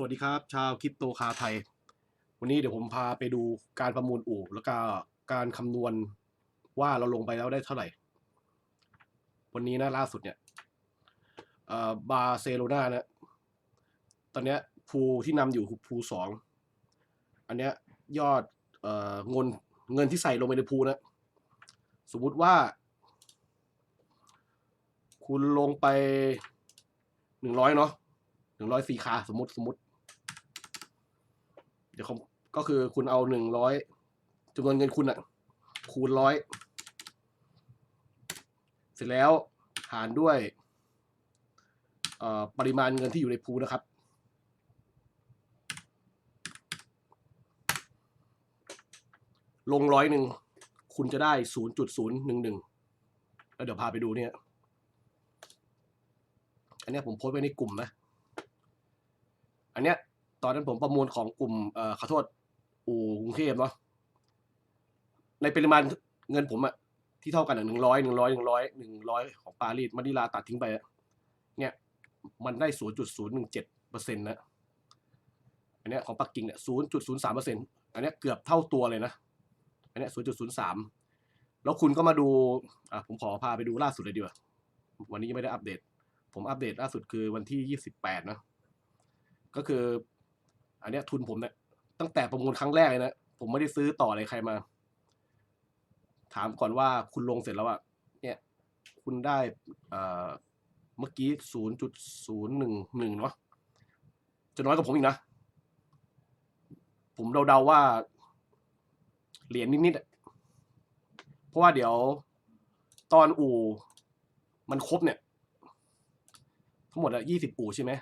สวัสดีครับ ชาวคริปโตคาไทย วันนี้เดี๋ยวผมพาไปดูการประมูลอู่แล้วก็การคำนวณว่าเราลงไปแล้วได้เท่าไหร่ วันนี้นะล่าสุดเนี่ยบาร์เซโลนานะตอนเนี้ยภูที่นำอยู่คือภูสองอันเนี้ยยอดเอ่อเงินเงินที่ใส่ลงไปในภูนะ สมมุติว่า คุณลงไปหนึ่งร้อยเนาะหนึ่งร้อยสี่คาสมมติสมมติ เดี๋ยวผมก็คือคุณเอาหนึ่งร้อยจำนวนเงินคุณอะคูณร้อยเสร็จแล้วหารด้วยอ่อปริมาณเงินที่อยู่ในพูนะครับ ลงร้อยหนึ่งคุณจะได้ศูนย์จุดศูนย์หนึ่งหนึ่งแล้วเดี๋ยวพาไปดูเนี่ย อันเนี้ยผมโพสต์ไว้ในกลุ่มนะ อันเนี้ย ตอนนั้นผมประมูลของกลุ่มเอ่อขอโทษอู่กรุงเทพเนาะในปริมาณเงินผมอะที่เท่ากันหนึ่งร้อยหนึ่งร้อยหนึ่งร้อยหนึ่งร้อยของปารีสมานิลาตัดทิ้งไปเนี่ย มันได้ศูนย์จุดศูนย์หนึ่งเจ็ดเปอร์เซ็นต์นะอันนี้ของปักกิ่งเนี่ยศูนย์จุดศูนย์สามเปอร์เซ็นต์อันนี้เกือบเท่าตัวเลยนะอันนี้ศูนย์จุดศูนย์สามแล้วคุณก็มาดูอะผมขอพาไปดูล่าสุดเลยดีกว่าวันนี้ยังไม่ได้อัปเดต ผมอัปเดตล่าสุดคือวันที่ยี่สิบแปดนะก็คือ อันนี้ทุนผมเนี่ยตั้งแต่ประมูลครั้งแรกเลยนะ ผมไม่ได้ซื้อต่ออะไรใครมา ถามก่อนว่าคุณลงเสร็จแล้วอะเนี่ย คุณได้เมื่อกี้ศูนย์จุดศูนย์หนึ่งหนึ่งเนาะจะน้อยกว่าผมอีกนะ ผมเดาๆว่า เหรียญนิดๆเพราะว่าเดี๋ยวตอนอู่มันครบเนี่ย ทั้งหมดอะยี่สิบอู่ใช่ไหม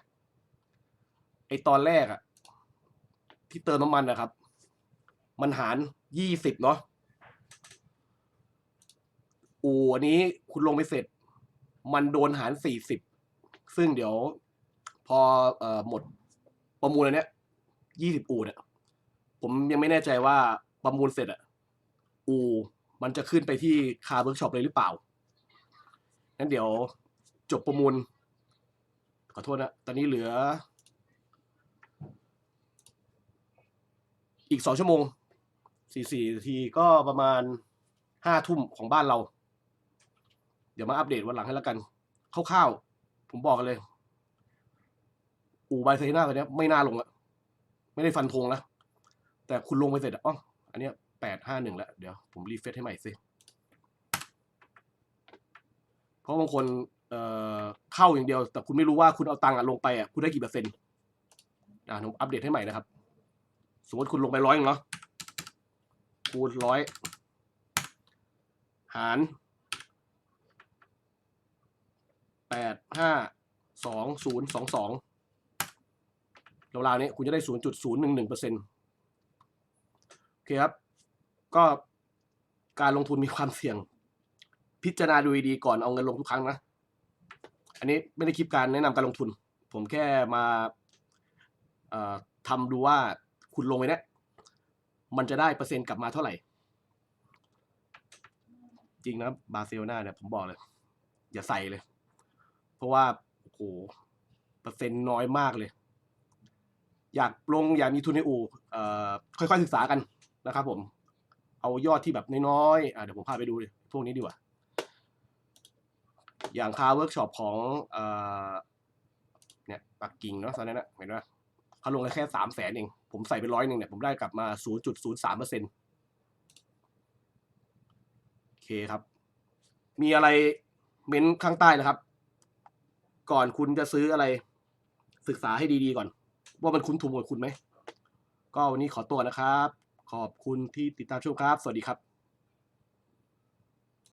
ไอตอนแรกอะ ที่เติมน้ำมันนะครับ มันหารยี่สิบเนาะอูอันนี้คุณลงไปเสร็จ มันโดนหารสี่สิบซึ่งเดี๋ยวพอเอ่อหมดประมูลอันเนี้ยยี่สิบอูเนี่ยผมยังไม่แน่ใจว่าประมูลเสร็จอะอูมันจะขึ้นไปที่คาร์เวิร์กช็อปเลยหรือเปล่า งั้นเดี๋ยวจบประมูล ขอโทษนะ ตอนนี้เหลือ อีกสองชั่วโมงสี่สี่นาทีก็ประมาณห้าทุ่มของบ้านเรา เดี๋ยวมาอัปเดตวันหลังให้แล้วกันคร่าวๆผมบอกกันเลย อู่ไบเซน่าตัวนี้ไม่น่าลงอะไม่ได้ฟันธงนะแต่คุณลงไปเสร็จอะอ๋ออันเนี้ยแปดห้าหนึ่งแล้ว เดี๋ยวผมรีเฟซให้ใหม่สิเพราะบางคนเอ่อเข้าอย่างเดียว แต่คุณไม่รู้ว่าคุณเอาตังค์อะลงไปอะคุณได้กี่เปอร์เซ็นต์อ่าผมอัปเดตให้ใหม่นะครับ สมมติคุณลงไปร้อยเนาะคูณร้อยหารแปดห้าสองศูนย์สองสองราวๆนี้คุณจะได้ศูนย์จุดศูนย์หนึ่งหนึ่งเปอร์เซ็นต์โอเคครับ ก็การลงทุนมีความเสี่ยง พิจารณาดูดีก่อนเอาเงินลงทุกครั้งนะ อันนี้ไม่ได้คลิปการแนะนำการลงทุน ผมแค่มาทำดูว่า คุณลงไปเนี่ยมันจะได้เปอร์เซ็นต์กลับมาเท่าไหร่ จริงนะบาร์เซโลนาเนี่ยผมบอกเลย อย่าใส่เลย เพราะว่าโอ้โหเปอร์เซ็นต์น้อยมากเลย อยากลงอยากมีทุนในอู่เอ่อค่อยๆศึกษากันนะครับผม เอายอดที่แบบน้อยๆอะเดี๋ยวผมพาไปดูพวกนี้ดีกว่า อย่างคาเวิร์กช็อปของเอ่อเนี่ยปักกิ่งเนาะตอนนั้นนะเห็นไหม เขาลงแค่สามแสนเอง ผมใส่ไปร้อยหนึ่งเนี่ย ผมได้กลับมาศูนย์จุดศูนย์สามเปอร์เซ็นต์โอเคครับ มีอะไรเม้นข้างใต้นะครับ ก่อนคุณจะซื้ออะไร ศึกษาให้ดีๆก่อน ว่ามันคุ้นทุนกับคุณไหม ก็วันนี้ขอตัวนะครับ ขอบคุณที่ติดตามชมครับ สวัสดีครับ